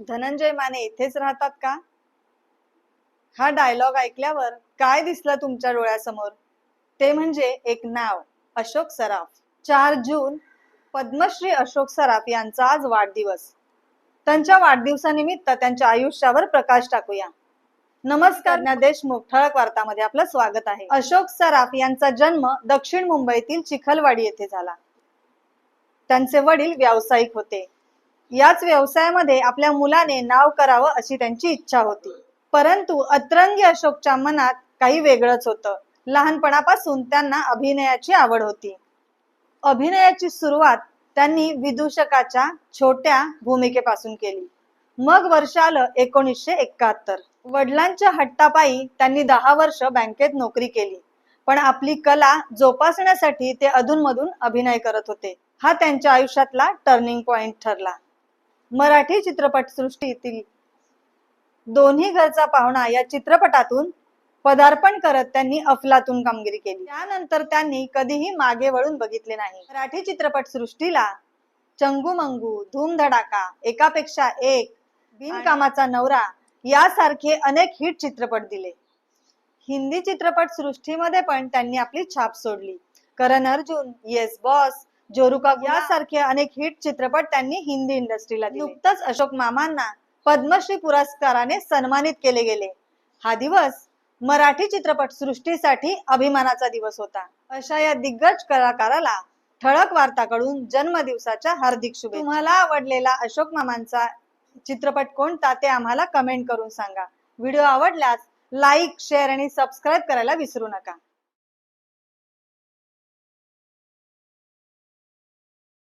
धनंजय माने इथेच राहतात का? हा डायलॉग ऐकल्यावर काय दिसलं तुमच्या डोळ्यासमोर? ते म्हणजे एक नाव अशोक सराफ. चार जून पद्मश्री अशोक सराफ यांचा आज वाढदिवस. त्यांच्या वाढदिवसानिमित्त त्यांच्या आयुष्यावर प्रकाश टाकूया. नमस्कार ना देशमुख ठळक वार्तामध्ये आपलं स्वागत आहे. अशोक सराफ यांचा जन्म दक्षिण मुंबईतील चिखलवाडी येथे झाला. त्यांचे वडील व्यावसायिक होते. याच व्यवसायामध्ये आपल्या मुलाने नाव करावं अशी त्यांची इच्छा होती. परंतु अतरंगी अशोकच्या मनात काही वेगळंच होतं. लहानपणापासून त्यांना अभिनयाची आवड होती. अभिनयाची सुरुवात त्यांनी विदूषकाच्या छोट्या भूमिकेपासून केली. मग वर्ष आलं एकोणीसशे एकाहत्तर वडिलांच्या हट्टापायी त्यांनी दहा वर्ष बँकेत नोकरी केली. पण आपली कला जोपासण्यासाठी ते अधूनमधून अभिनय करत होते. हा त्यांच्या आयुष्यातला टर्निंग पॉइंट ठरला. मराठी चित्रपटसृष्टीतील दोन्ही घरचा पाहुणा या चित्रपटातून पदार्पण करत त्यांनी अफलातून कामगिरी केली. त्यानंतर त्यांनी कधीही मागे वळून बघितले नाही. मराठी चित्रपटसृष्टीला चंगू मंगू धूम धडाका एकापेक्षा एक बिनकामाचा नवरा यासारखे अनेक हिट चित्रपट दिले. हिंदी चित्रपट सृष्टीमध्ये पण त्यांनी आपली छाप सोडली. करण अर्जुन येस बॉस जोरुका यासारखे अनेक हिट चित्रपट त्यांनी हिंदी इंडस्ट्रीला नुकतंच अशोक मामांना पद्मश्री पुरस्काराने सन्मानित केले गेले. हा दिवस मराठी चित्रपट सृष्टीसाठी अभिमानाचा दिवस होता. अशा या दिग्गज कलाकाराला ठळक वार्ताकडून जन्मदिवसाच्या हार्दिक शुभेच्छा. तुम्हाला आवडलेला अशोक मामांचा चित्रपट कोणता ते आम्हाला कमेंट करून सांगा. व्हिडिओ आवडल्यास लाईक शेअर आणि सबस्क्राईब करायला विसरू नका.